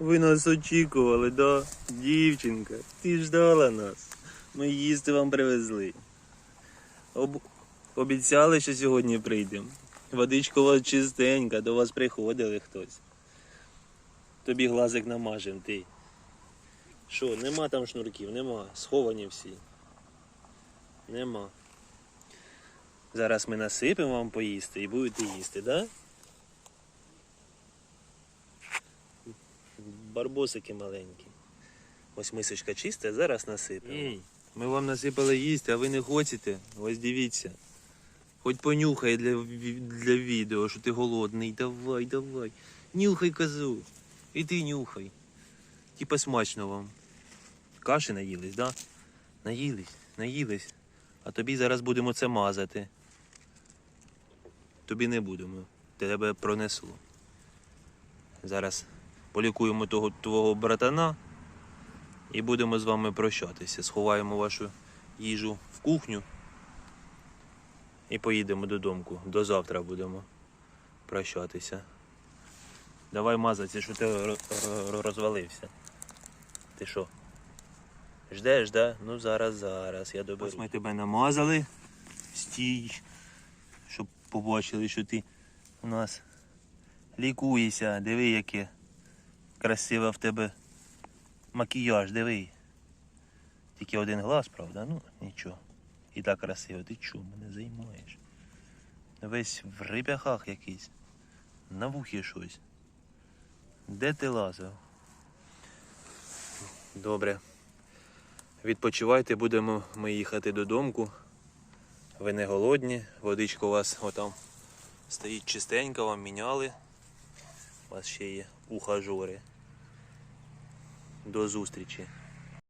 Ви нас очікували, да? Дівчинка, ти ждала нас. Ми їсти вам привезли. Об... Обіцяли, що сьогодні прийдемо. Водичка у вас чистенька, до вас приходили хтось. Тобі глазик намажем, ти. Що, нема там шнурків, нема. Сховані всі. Нема. Зараз ми насипемо вам поїсти і будете їсти, да? Барбосики маленькі. Ось мисочка чиста, зараз насипемо. Ми вам насипали їсти, а ви не хочете. Ось дивіться. Хоч понюхай для, для відео, що ти голодний. Давай, давай. Нюхай козу. І ти нюхай. Типа смачно вам. Каші наїлись, да? Наїлись, наїлись. А тобі зараз будемо це мазати. Тобі не будемо. Тебе пронесло. Зараз полікуємо того твого братана і будемо з вами прощатися. Сховаємо вашу їжу в кухню і поїдемо додому. До завтра будемо прощатися. Давай мазатися, що ти ро- ро- розвалився. Ти що? Ждеш, да? Ну зараз, зараз, я доберу. Ось ми тебе намазали. Стій, щоб побачили, що ти у нас лікуєшся. Диви, яке красиве в тебе макіяж, диви. Тільки один глаз, правда? Ну, нічого. І так красиво. Ти чого мене займаєш? Весь в рип'яхах якийсь. На вухі щось. Де ти лазив? Добре. Відпочивайте, будемо ми їхати додому. Ви не голодні, водичка у вас отам стоїть чистенька, вам міняли. Вас ще є ухажори. До зустрічі.